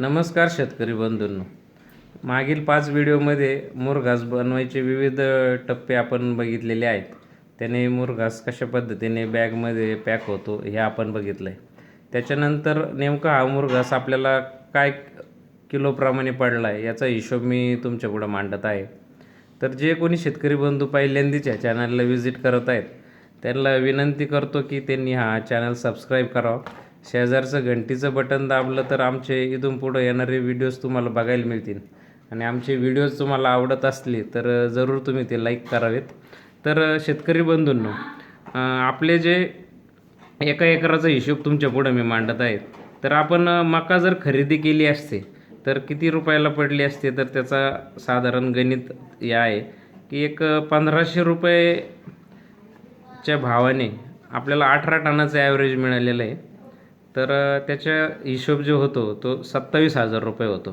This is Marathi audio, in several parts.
नमस्कार शेतकरी बंधूंनो. मागील पाच व्हिडिओमध्ये मुरघास बनवायचे विविध टप्पे आपण बघितलेले आहेत. त्याने मुरघास कशा पद्धतीने बॅगमध्ये पॅक होतो हे आपण बघितलं आहे त्याच्यानंतर नेमका हा मुरघास आपल्याला काय किलोप्रमाणे पडला आहे याचा हिशोब मी तुमच्याकडं मांडत आहे. तर जे कोणी शेतकरी बंधू पहिल्यांदाच या चॅनलला व्हिजिट करत आहेत त्यांना विनंती करतो की त्यांनी हा चॅनल सबस्क्राईब करावा. शेजारचं घंटीचं बटन दाबलं तर आमचे इथून पुढं येणारे व्हिडिओज तुम्हाला बघायला मिळतील. आणि आमचे व्हिडिओज तुम्हाला आवडत असले तर जरूर तुम्ही ते लाईक करावेत. तर शेतकरी बंधूंनो आपले जे एका एकराचा हिशोब तुमच्या पुढं मी मांडत आहे. तर आपण मका जर खरेदी केली असते तर किती रुपयाला पडली असते? तर त्याचा साधारण गणित हे आहे की एक पंधराशे रुपयेच्या भावाने आपल्याला अठरा टनाचं ॲव्हरेज मिळालेलं आहे. तर त्याच्या हिशोब जो होतो तो सत्तावीस हजार रुपये होतो.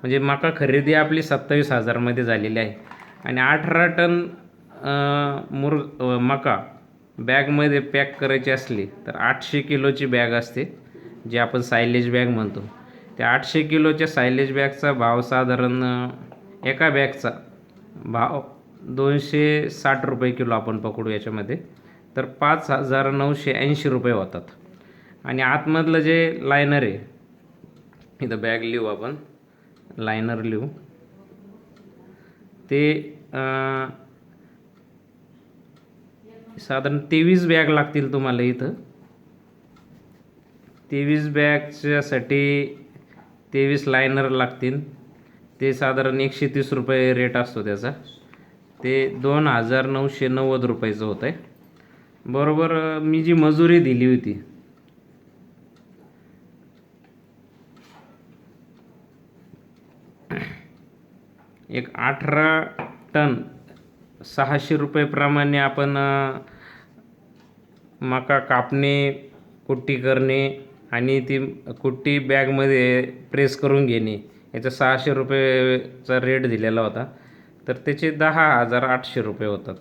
म्हणजे मका खरेदी आपली सत्तावीस हजारमध्ये झालेली आहे. आणि अठरा टन मुर मका बॅगमध्ये पॅक करायची असली तर आठशे किलोची बॅग असते जी आपण सायलेज बॅग म्हणतो. त्या आठशे किलोच्या सायलेज बॅगचा भाव साधारण एका बॅगचा भाव दोनशे साठ रुपये किलो आपण पकडू याच्यामध्ये. तर पाच हजार नऊशे ऐंशी रुपये होतात. आणि आतमधलं जे लायनर आहे इथं बॅग लिहू आपण. लायनर लिहू. ते साधारण तेवीस बॅग लागतील तुम्हाला इथं. तेवीस बॅगच्यासाठी तेवीस लायनर लागतील. ते साधारण एकशे तीस रुपये रेट असतो त्याचा. ते दोन हजार नऊशे नव्वद रुपयाचं होतं आहे बरोबर मी जी मजुरी दिली होती एक अठरा टन सहाशे रुपयेप्रमाणे आपण मका कापणे कुट्टी करणे आणि ती कुट्टी बॅगमध्ये प्रेस करून घेणे. याचा सहाशे रुपयेचा रेट दिलेला होता. तर त्याचे दहा हजार आठशे रुपये होतात.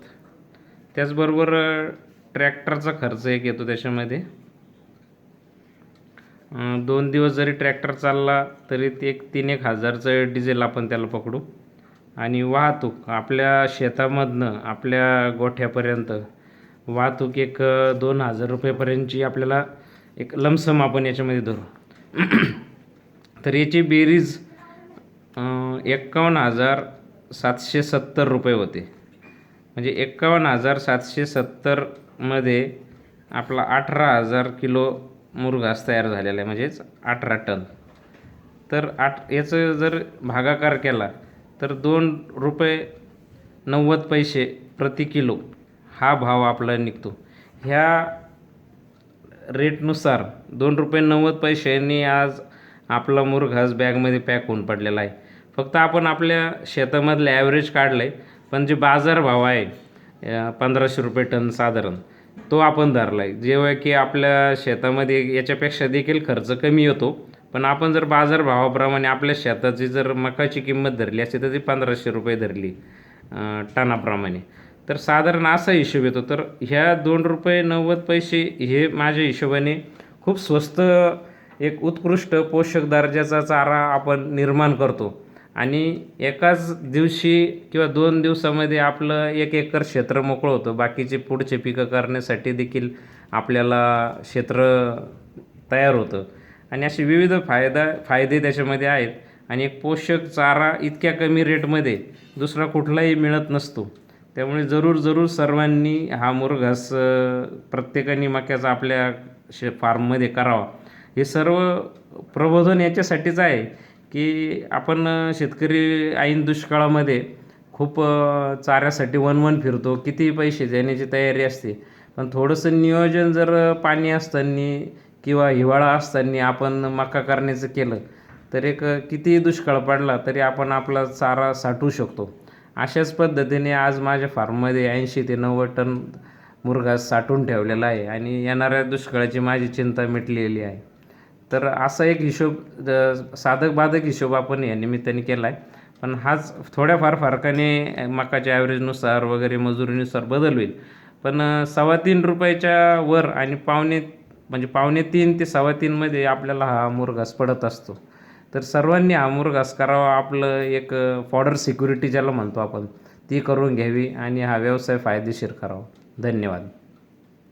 त्याचबरोबर ट्रॅक्टरचा खर्च एक येतो त्याच्यामध्ये. दोन दिवस जरी ट्रॅक्टर चालला तरी ते एक तीन एक हजारचं डिझेल आपण त्याला पकडू. आणि वाहतूक आपल्या शेतामधनं आपल्या गोठ्यापर्यंत. वाहतूक एक दोन हजार रुपयेपर्यंतची आपल्याला एक लमसम आपण याच्यामध्ये धरू. तर याची बेरीज एकावन्न एक्कावन्न हजार सातशे सत्तर रुपये होते. म्हणजे एक्कावन्न हजार सातशे सत्तरमध्ये आपला अठरा हजार किलो मुरघास तयार झालेला आहे म्हणजेच अठरा टन. तर आठ याचं जर भागाकार केला तर दोन रुपये नव्वद पैसे प्रति किलो हा भाव आपला निघतो. ह्या रेटनुसार दोन रुपये नव्वद पैशांनी आज आपला मुरघास बॅगमध्ये पॅक होऊन पडलेला आहे. फक्त आपण आपल्या शेतामधलं ॲव्हरेज काढलं आहे पण जे बाजारभाव आहे पंधराशे रुपये टन साधारण तो आपण धरला आहे जेव्हा की आपल्या शेतामध्ये याच्यापेक्षा देखील खर्च कमी येतो पण आपण जर बाजारभावाप्रमाणे आपल्या शेताची जर मकाची किंमत धरली असते तर ती पंधराशे रुपये धरली टनाप्रमाणे. तर साधारण असा हिशोब येतो. तर ह्या दोन रुपये नव्वद पैसे हे माझ्या हिशोबाने खूप स्वस्त एक उत्कृष्ट पोषक दर्जाचा चारा आपण निर्माण करतो. आणि एकाच दिवशी किंवा दोन दिवसामध्ये आपलं एक एकर क्षेत्र मोकळं होतं. बाकीचे पुढचे पिकं करण्यासाठी देखील आपल्याला क्षेत्र तयार होतं. आणि असे विविध फायदा फायदे त्याच्यामध्ये आहेत. आणि एक पोषक चारा इतक्या कमी रेटमध्ये दुसरा कुठलाही मिळत नसतो. त्यामुळे जरूर जरूर सर्वांनी हा मुरघास प्रत्येकाने मक्याचा आपल्या शे फार्ममध्ये करावा. हे सर्व प्रबोधन याच्यासाठीच आहे की आपण शेतकरी ऐन दुष्काळामध्ये खूप चाऱ्यासाठी वन वन फिरतो किती पैसे देण्याची तयारी असते. पण थोडंसं नियोजन जर पाणी असताना किंवा हिवाळा असताना आपण मका करण्याचं केलं तर एक कितीही दुष्काळ पडला तरी आपण आपला चारा साठवू शकतो. अशाच पद्धतीने आज माझ्या फार्ममध्ये ऐंशी ते नव्वद टन मुर्गा साठवून ठेवलेला आहे आणि येणाऱ्या दुष्काळाची माझी चिंता मिटलेली आहे. तर असा एक हिशोब द- साधक बाधक हिशोब आपण या निमित्ताने केला आहे पण हाच थोड्याफार फरकाने मकाच्या ॲव्हरेजनुसार वगैरे मजुरीनुसार बदल होईल. पण सव्वा तीन रुपयाच्या वर आणि पावणे म्हणजे पावणे तीन ते सव्वा तीनमध्ये आपल्याला हा मुरघास पडत असतो. तर सर्वांनी हा मुरघास करावा आपलं एक फॉडर सिक्युरिटी ज्याला म्हणतो आपण ती करून घ्यावी आणि हा व्यवसाय फायदेशीर करावा. धन्यवाद.